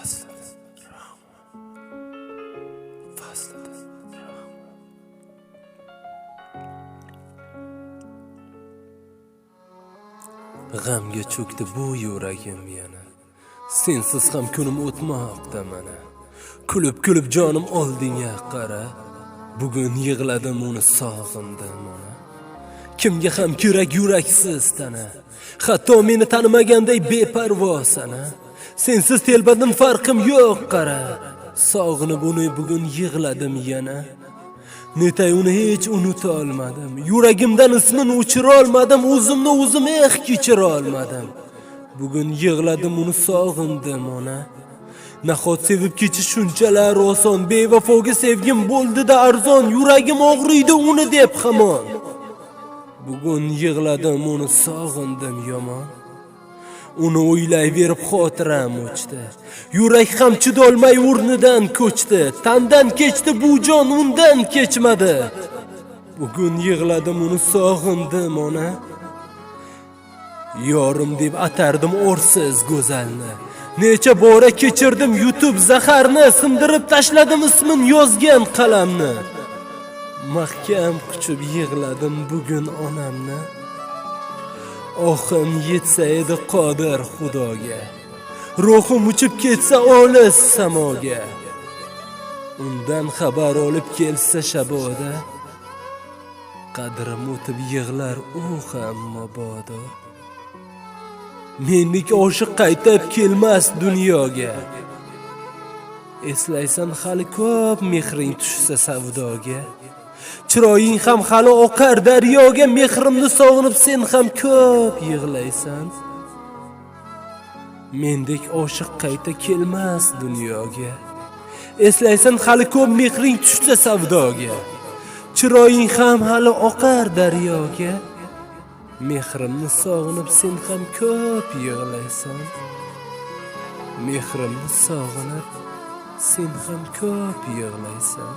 faslida rahmat faslida g'amga cho'kdi bu yuragim yana. Sensiz ham kunim o'tmoqda mana. Kulib kulib jonim oldingga qara. Bugun yig'ladim uni sog'indim ona kimga ham kerak yuraksiz tana. Hatto meni tanimaganday beparvo sana. Sensiz telbadim farqim yo'q qara. Sog'inib uni bugun yig'ladim yana. Netay uni hech unuta olmadim yuragimdan ismini o'chira olmadim o'zimni o'zim eh kechira olmadim bugun yig'ladim uni sog'indim ona. Nahot sevib kechish shunchalar oson. Bevafoga sevgim bo'ldida arzon. Yuragim og'riydi uni deb hamon. Bugun yig'ladim uni sog'indim yomon. Uni o'ylayverib xotiram o'chdi. Yurak ham chidolmay o'rnidan ko'chdi. Tandan kechdi bu jon undan kechmadi. Bugun yig'ladim uni sog'indim ona. Yorim deb atardim o'rsiz go'zalni. Necha bora kechirdim yutib zaharni sindirib tashladim ismin yozgan qalamni. Mahkam quchib yig'ladim bugun onamni. Ohim yetsa edi qodir xudoga. Ruhim uchib ketsa olis samoga. Undan xabar olib kelsa shaboda qadrim o'tib yig'lar u ham mabodo. Mendek oshiq qaytib kelmas dunyoga. Eslaysan hali ko'p mehring tushsa savdoga. Chiroying ham hali oqar daryoga mehrimni sog'inib sen ham ko'p yig'laysan. Mendek oshiq qayta kelmas dunyoga. Eslaysan hali ko'p mehring tushsa savdoga. Chiroying ham hali oqar daryoga. Mehrimni sog'inib sen ham ko'p yig'laysan. Mehrimni sog'inib sen ham ko'p yig'laysan.